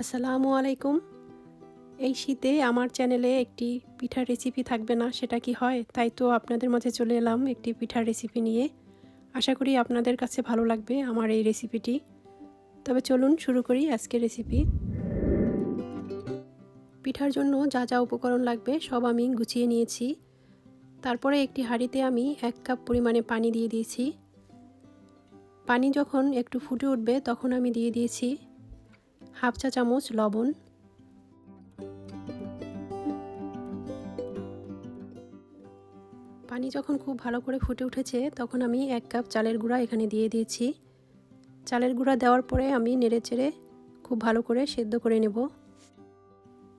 আসসালামু আলাইকুম। এই শীতে আমার চ্যানেলে একটি পিঠার রেসিপি থাকবে না, সেটা কি হয়? তাই তো আপনাদের মাঝে চলে এলাম একটি পিঠার রেসিপি নিয়ে। আশা করি আপনাদের কাছে ভালো লাগবে আমার এই রেসিপিটি তবে চলুন শুরু করি আজকের রেসিপি পিঠার জন্য যা যা উপকরণ লাগবে সব আমি গুছিয়ে নিয়েছি। তারপরে একটি হাঁড়িতে আমি এক কাপ পরিমাণে পানি দিয়ে দিয়েছি। পানি যখন একটু ফুটে উঠবে, তখন আমি দিয়ে দিয়েছি হাফ চা চামচ লবণ। পানি যখন খুব ভালো করে ফুটে উঠেছে, তখন আমি এক কাপ চালের গুঁড়া এখানে দিয়ে দিয়েছি। চালের গুঁড়া দেওয়ার পরে আমি নেড়ে চেড়ে খুব ভালো করে সেদ্ধ করে নেব।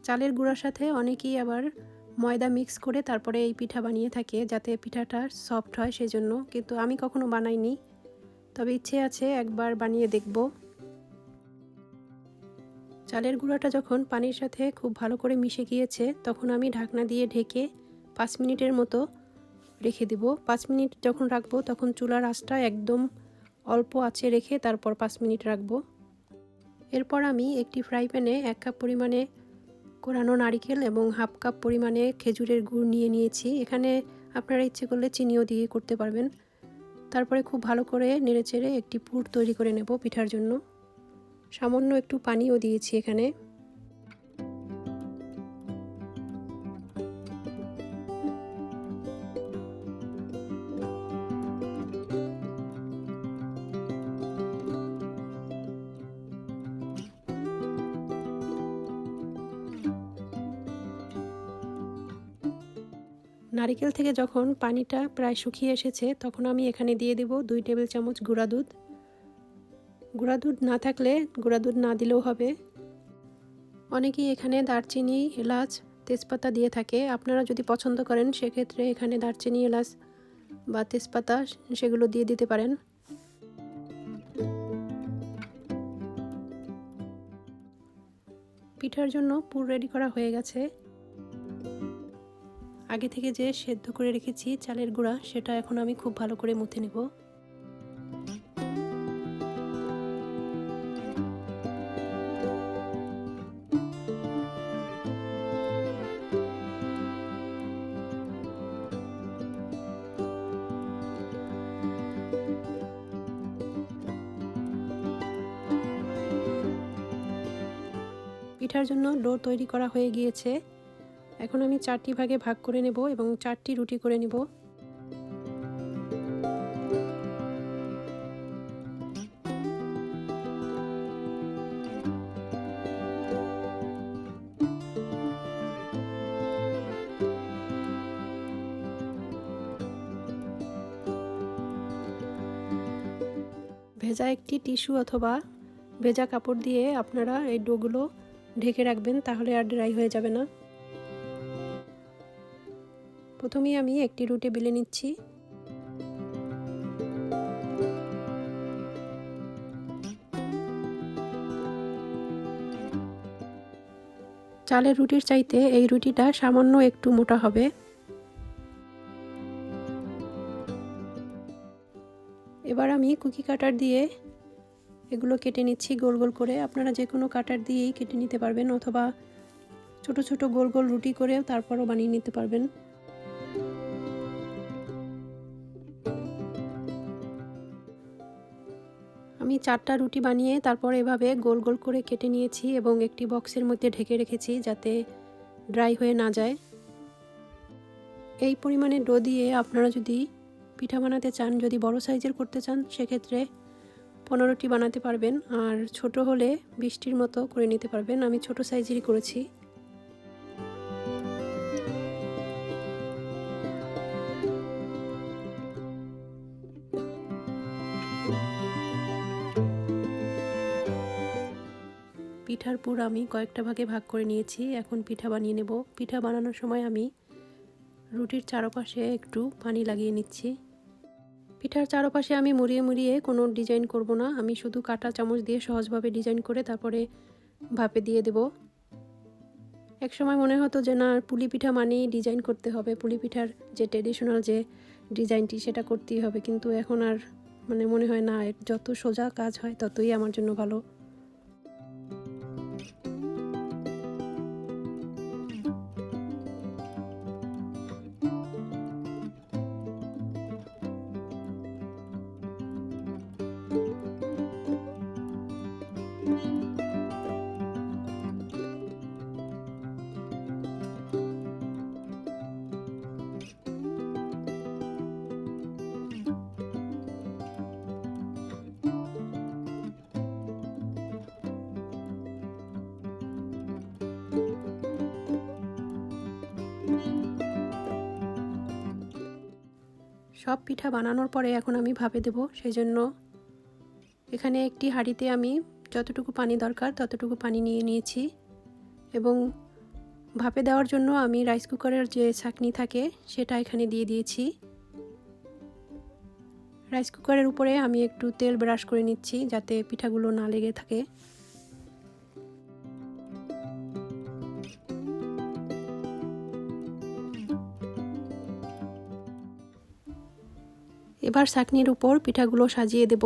চালের গুঁড়ার সাথে অনেকেই আবার ময়দা মিক্স করে তারপরে এই পিঠা বানিয়ে থাকে, যাতে পিঠাটা সফট হয় সেজন্য। কিন্তু আমি কখনো বানাইনি। তবে ইচ্ছে আছে একবার বানিয়ে দেখব। চালের গুঁড়াটা যখন পানির সাথে খুব ভালো করে মিশে গিয়েছে, তখন আমি ঢাকনা দিয়ে ঢেকে পাঁচ মিনিটের মতো রেখে দেব। পাঁচ মিনিট যখন রাখব, তখন চুলার আঁচটা একদম অল্প আঁচে রেখে তারপর পাঁচ মিনিট রাখব। এরপর আমি একটি ফ্রাই প্যানে এক কাপ পরিমাণে কোরানো নারিকেল এবং হাফ কাপ পরিমাণে খেজুরের গুড় নিয়ে নিয়েছি। এখানে আপনারা ইচ্ছে করলে চিনিও দিয়ে করতে পারবেন। তারপরে খুব ভালো করে নেড়েচেড়ে একটি পুর তৈরি করে নেব পিঠার জন্য। সামান্য একটু পানিও দিয়েছি এখানে। নারিকেল থেকে যখন পানিটা প্রায় শুকিয়ে এসেছে, তখন আমি এখানে দিয়ে দেব দুই টেবিল চামচ গুঁড়া দুধ। গুঁড়া দুধ না থাকলে গুঁড়া দুধ না দিলেও হবে। অনেকেই এখানে দারচিনি, এলাচ, তেজপাতা দিয়ে থাকে। আপনারা যদি পছন্দ করেন, সেক্ষেত্রে এখানে দারচিনি, এলাচ বা তেজপাতা সেগুলো দিয়ে দিতে পারেন। পিঠার জন্য পুর রেডি করা হয়ে গেছে। আগে থেকে যে সেদ্ধ করে রেখেছি চালের গুঁড়া, সেটা এখন আমি খুব ভালো করে মুথে নেব। পিঠার জন্য ডো তৈরি করা হয়ে গিয়েছে। এখন আমি চারটি ভাগে ভাগ করে নেব এবং চারটি রুটি করে নেব। ভেজা একটি টিস্যু অথবা ভেজা কাপড় দিয়ে আপনারা এই ডোগুলো ঢেকে রাখবেন, তাহলে আর ড্রাই হয়ে যাবে না। প্রথমেই আমি একটি রুটি বেলে নিচ্ছি। চালের রুটির চাইতে এই রুটিটা সামান্য একটু মোটা হবে। এবার আমি কুকি কাটার দিয়ে এগুলো কেটে নিচ্ছি গোল গোল করে। আপনারা যে কোনো কাটার দিয়েই কেটে নিতে পারবেন অথবা ছোট ছোট গোল গোল রুটি করে তারপরও বানিয়ে নিতে পারবেন। আমি চারটা রুটি বানিয়ে তারপর এভাবে গোল গোল করে কেটে নিয়েছি এবং একটি বক্সের মধ্যে ঢেকে রেখেছি যাতে ড্রাই হয়ে না যায়। এই পরিমাণে ডো দিয়ে আপনারা যদি পিঠা বানাতে চান, যদি বড় সাইজের করতে চান, সেক্ষেত্রে পনেরোটি বানাতে পারবেন আর ছোট হলে বৃষ্টির মতো করে নিতে পারবেন। আমি ছোট সাইজেরই করেছি। পিঠার পুর আমি কয়েকটা ভাগে ভাগ করে নিয়েছি। এখন পিঠা বানিয়ে নেব। পিঠা বানানোর সময় আমি রুটির চারপাশে একটু পানি লাগিয়ে নিচ্ছি। পিঠার চারপাশে আমি মুড়িয়ে মুড়িয়ে কোনো ডিজাইন করব না। আমি শুধু কাটা চামচ দিয়ে সহজভাবে ডিজাইন করে তারপরে ভাপে দিয়ে দেব। এক সময় মনে হতো যে, না, পুলি পিঠা মানেই ডিজাইন করতে হবে। পুলি পিঠার যে ট্রেডিশনাল যে ডিজাইনটি সেটা করতেই হবে। কিন্তু এখন আর মানে মনে হয় না যত সোজা কাজ হয়, ততই আমার জন্য ভালো। সব পিঠা বানানোর পরে এখন আমি ভাপে দেব সেই জন্য এখানে একটি হাঁড়িতে আমি যতটুকু পানি দরকার ততটুকু পানি নিয়ে নিয়েছি এবং ভাপে দেওয়ার জন্য আমি রাইস কুকারের যে ছাকনি থাকে সেটা এখানে দিয়ে দিয়েছি। রাইস কুকারের উপরে আমি একটু তেল ব্রাশ করে নিচ্ছি যাতে পিঠাগুলো না লেগে থাকে। এবার ছাকনির উপর পিঠাগুলো সাজিয়ে দেব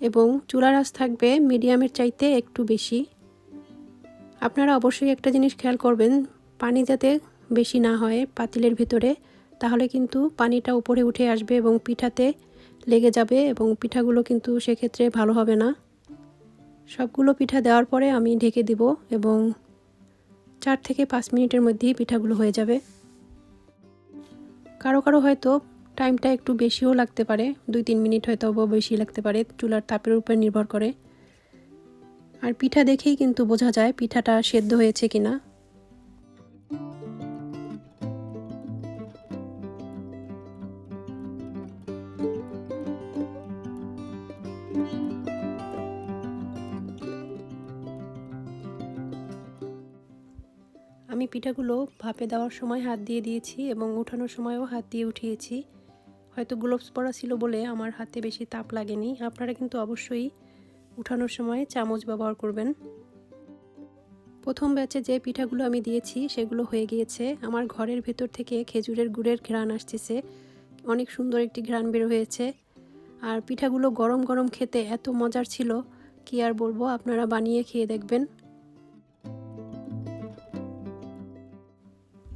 এবং চুলার আঁচ থাকবে মিডিয়ামের চাইতে একটু বেশি। আপনারা অবশ্যই একটা জিনিস খেয়াল করবেন, পানি যাতে বেশি না হয় পাতিলের ভিতরে, তাহলে কিন্তু পানিটা উপরে উঠে আসবে এবং পিঠাতে লেগে যাবে এবং পিঠাগুলো কিন্তু সেক্ষেত্রে ভালো হবে না। সবগুলো পিঠা দেওয়ার পরে আমি ঢেকে দিব এবং চার থেকে পাঁচ মিনিটের মধ্যেই পিঠাগুলো হয়ে যাবে। কারও কারও হয়তো টাইমটা একটু বেশিও লাগতে পারে দুই তিন মিনিট হয়তো বেশি লাগতে পারে, চুলার তাপের উপর নির্ভর করে। আর পিঠা দেখেই কিন্তু বোঝা যায় পিঠাটা সেদ্ধ হয়েছে কিনা। আমি পিঠাগুলো ভাপে দেওয়ার সময় হাত দিয়ে দিয়েছি এবং উঠানোর সময়ও হাত দিয়ে উঠিয়েছি। হয়তো গ্লোভস পরা ছিল বলে আমার হাতে বেশি তাপ লাগেনি। আপনারা কিন্তু অবশ্যই উঠানোর সময় চামচ ব্যবহার করবেন। প্রথম ব্যাচে যে পিঠাগুলো আমি দিয়েছি, সেগুলো হয়ে গিয়েছে। আমার ঘরের ভেতর থেকে খেজুরের গুড়ের ঘ্রাণ আসতেছে। অনেক সুন্দর একটি ঘ্রাণ বের হয়েছে। আর পিঠাগুলো গরম গরম খেতে এত মজার ছিল, কি আর বলব, আপনারা বানিয়ে খেয়ে দেখবেন।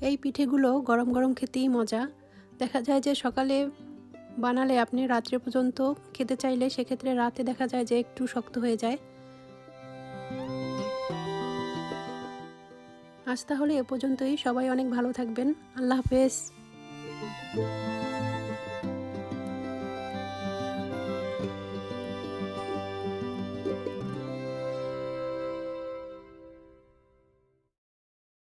এই পিঠেগুলো গরম গরম খেতেই মজা। দেখা যায় যে সকালে বানালে আপনি রাত্রে পর্যন্ত খেতে চাইলে সেক্ষেত্রে রাতে দেখা যায় যে একটু শক্ত হয়ে যায়। আজ তাহলে এ পর্যন্তই। সবাই অনেক ভালো থাকবেন। আল্লাহ হাফেজ।